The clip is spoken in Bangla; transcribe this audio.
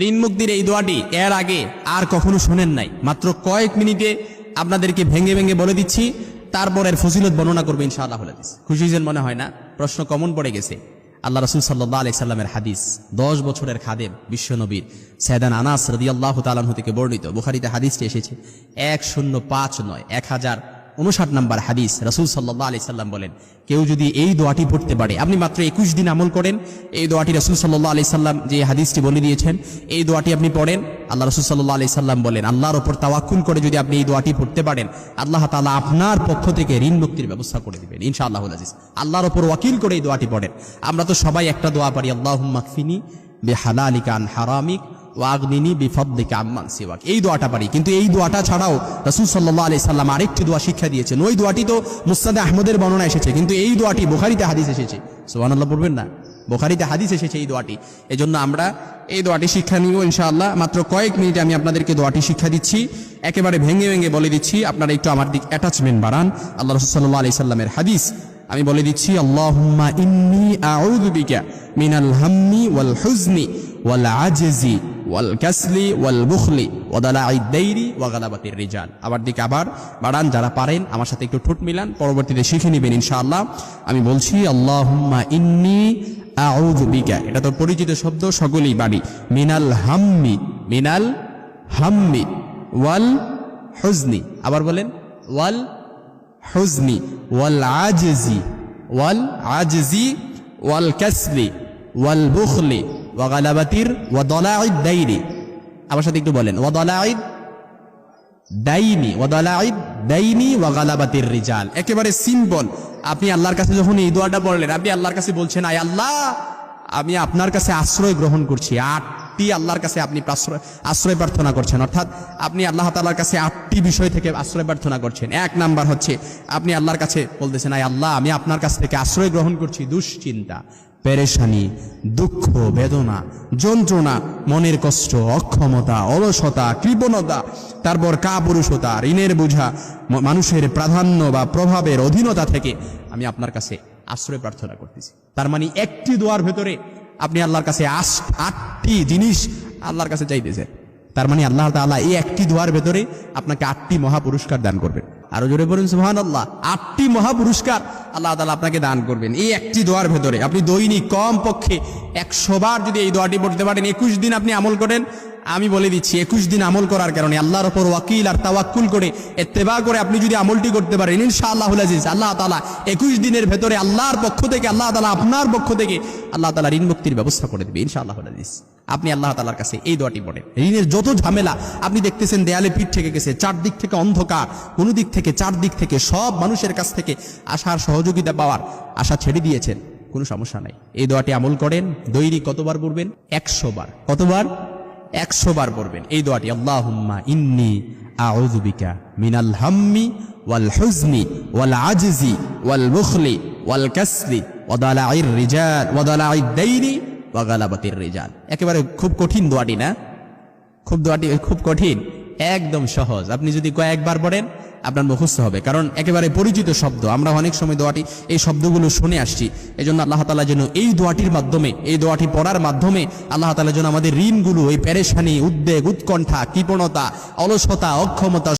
ঋণ মুক্তির এই দোয়াটি এর আগে আর কখনো শোনেন নাই। মাত্র কয়েক মিনিটে আপনাদেরকে ভেঙে ভেঙে বলে দিচ্ছি তারপর এর ফজিলত বর্ণনা করবে ইনশাআল্লাহ হাদিস। খুশি হয়েছেন মনে হয় না? প্রশ্ন কমন পড়ে গেছে। আল্লাহ রসুল সাল্লাহ আলি সাল্লামের হাদিস, দশ বছরের খাদেম বিশ্বনবীর সৈদান আনাস রদি আল্লাহ তালাহু থেকে বর্ণিত। বুখারিতে হাদিসটি এসেছে, এক শূন্য পাঁচ নয়, এক হাজার উনষাট নম্বর হাদিস, রসুল সাল্লাহ আলি সাল্লাম বলেন, কেউ যদি এই দোয়াটি পড়তে পারে, আপনি মাত্র একুশ দিন আমল করেন, এই দোয়াটি রসুল সাল্লাহ আলি সাল্লাম যে হাদিসটি বলে দিয়েছেন, এই দোয়াটি আপনি পড়েন, আল্লাহ রসুল সাল্লাহ আলি সাল্লাম বলেন, আল্লাহর ওপর তাওয়াক্কুল করে যদি আপনি এই দোয়াটি পড়তে পারেন, আল্লাহ তালা আপনার পক্ষ থেকে ঋণ মুক্তির ব্যবস্থা করে দিবেন, ইনশাআল্লাহ আজিজ। আল্লাহর ওপর ওয়াকিল করে এই দোয়াটি পড়েন। আমরা তো সবাই একটা দোয়া পারি আল্লাহ মাকফিনি বে হালালিকা আন হারামিক ওয়াগনিনি সিওয়াক। এই দোয়াটা পারি। কিন্তু এই দোয়াটা ছাড়াও রাসূল সাল্লাল্লাহু আলাইহি সাল্লাম আরেকটি শিক্ষা দিয়েছেন। ওই দোয়াটি তো মুস্তাদে আহমদের বর্ণনা এসেছে। কিন্তু এই দোয়াটি বুখারীতে হাদিস এসেছে। সুবহানাল্লাহ পড়বেন না? বুখারীতে হাদিস এসেছে এই দোয়াটি। এজন্য আমরা এই দোয়াটি শিক্ষা নিব ইনশাআল্লাহ। মাত্র কয়েক মিনিটে আমি আপনাদেরকে দোয়াটি শিক্ষা দিচ্ছি। একেবারে ভেঙে ভেঙে বলে দিচ্ছি। আপনারা একটু আমার দিক অ্যাটাচমেন্ট বাড়ান। আল্লাহ রাসূল সাল্লাল্লাহু আলাইহি সাল্লামের হাদিস। আমি বলে দিচ্ছি, আল্লাহুম্মা ইন্নী ওয়াল কাসলি ওয়াল বুখলি ওয়াদালাই দাইরি ওয়া গালাবাতির রিজাল। আবার দিকে আবার বাড়ান, যারা পারেন আমার সাথে একটু ঠোঁট মিলান, পরবর্তীতে শিখে নেবেন ইনশাআল্লাহ। আমি বলছি, আল্লাহুম্মা ইন্নী এটা তো পরিচিত শব্দ সকলেই বাড়ি। মিনাল হাম্মি মিনাল হাম্মি, ওয়াল হুজনি। আবার বলেন, ওয়াল হুজনি, ওয়াল আজজি ওয়াল আজজি, ওয়াল কাসলি, ওয়াল বুখলি। ওয়া গালাবাতির ওয়া দলাইদ দাইরি আমার সাথে একটু বলেন, ওয়া দলাইদ দাইনি, ওয়া দলাইদ দাইনি ওয়া গালাবাতির রিজাল। একেবারে সিম্পল। আপনি আল্লাহর কাছে যখন এই দোয়াটা পড়লেন, আপনি আল্লাহর কাছে বলছেন, আয় আল্লাহ, আমি আপনার কাছে আশ্রয় গ্রহণ করছি। আটটি আল্লাহর কাছে আপনি আশ্রয় প্রার্থনা করছেন। অর্থাৎ আপনি আল্লাহ তাআলার কাছে আটটি বিষয় থেকে আশ্রয় প্রার্থনা করছেন। এক নাম্বার হচ্ছে, আপনি আল্লাহর কাছে বলতেছেন, আয় আল্লাহ, আমি আপনার কাছ থেকে আশ্রয় গ্রহণ করছি দুশ্চিন্তা। পেরেশানি, দুঃখ, বেদনা, যন্ত্রণা, মনের কষ্ট, অক্ষমতা, অলসতা, কৃপণতা, তারপর কাপুরুষতা, ঋণের বোঝা মানুষের প্রাধান্য বা প্রভাবের অধীনতা থেকে আমি আপনার কাছে আশ্রয় প্রার্থনা করতেছি। তার মানে একটি দোয়ার ভেতরে আপনি আল্লাহর কাছে আটটি জিনিস আল্লাহর কাছে চাইতেছেন। তার মানে আল্লাহ তাআলা এই একটি দোয়ার ভেতরে আপনাকে আটটি মহাপুরস্কার দান করবেন। আরও জোরে বলুন সুহান আল্লাহ আটটি মহা পুরস্কার আল্লাহ তালা আপনাকে দান করবেন। এই একটি দোয়ার ভেতরে আপনি দৈনিক কম পক্ষে একশো বার যদি এই দোয়াটি পড়তে পারেন, একুশ দিন আপনি আমল করেন। আমি বলে দিচ্ছি, একুশ দিন আমল করার কারণে আল্লাহর ওপর ওয়াকিল আর তাওয়াক্কুল করে এত্তেবা করে আপনি যদি আমলটি করতে পারেন ইনশাআল্লাহ আজিজ, আল্লাহ তাআলা একুশ দিনের ভেতরে আল্লাহর পক্ষ থেকে, আল্লাহ তালা আপনার পক্ষ থেকে আল্লাহ তালা ঋণ মুক্তির ব্যবস্থা করে দেবে ইনশাআল্লাহ আজিজ। আপনি আল্লাহ তালার কাছে এই দোয়াটি পড়েন। ঋণের যত ঝামেলা, আপনি দেখতেছেন দেয়ালে পিঠ থেকে গেছে, চারদিক থেকে অন্ধকার, কোন দিক থেকে, চারদিক থেকে, সব মানুষের কাছ থেকে আশার সহযোগিতা পাওয়ার আশা ছেড়ে দিয়েছেন, কোনো সমস্যা নাই। এই দোয়াটি আমল করেন দৈরি কতবার পড়বেন? একশো বার। কতবার? একশো বার পড়বেন। এই দোয়াটি, আল্লাহুম্মা ইন্নি আউযু বিকা মিনাল হাম্মি ওয়াল হুজনি ওয়াল আজজি ওয়াল বুখলি ওয়াল কাসলি ওয়া দালাইর রিজাল, ওয়া দালাইদ দাইনি ওয়া গালাবাতির রিজাল। একেবারে খুব কঠিন দোয়াটি না? খুব দোয়াটি, খুব কঠিন, একদম সহজ। আপনি যদি কয়েকবার পড়েন, আপনার মুখস্থ হবে। কারণ একেবারে পরিচিত শব্দ, আমরা অনেক সময় দোয়াটি, এই শব্দগুলো শুনে আসছি। এই জন্য আল্লাহ তালা যেন এই দোয়াটির মাধ্যমে, এই দোয়াটি পড়ার মাধ্যমে আল্লাহ তালা যেন আমাদের ঋণগুলো, এই পেরেশানি, উদ্বেগ, উৎকণ্ঠা, কৃপণতা, অলসতা, অক্ষমতা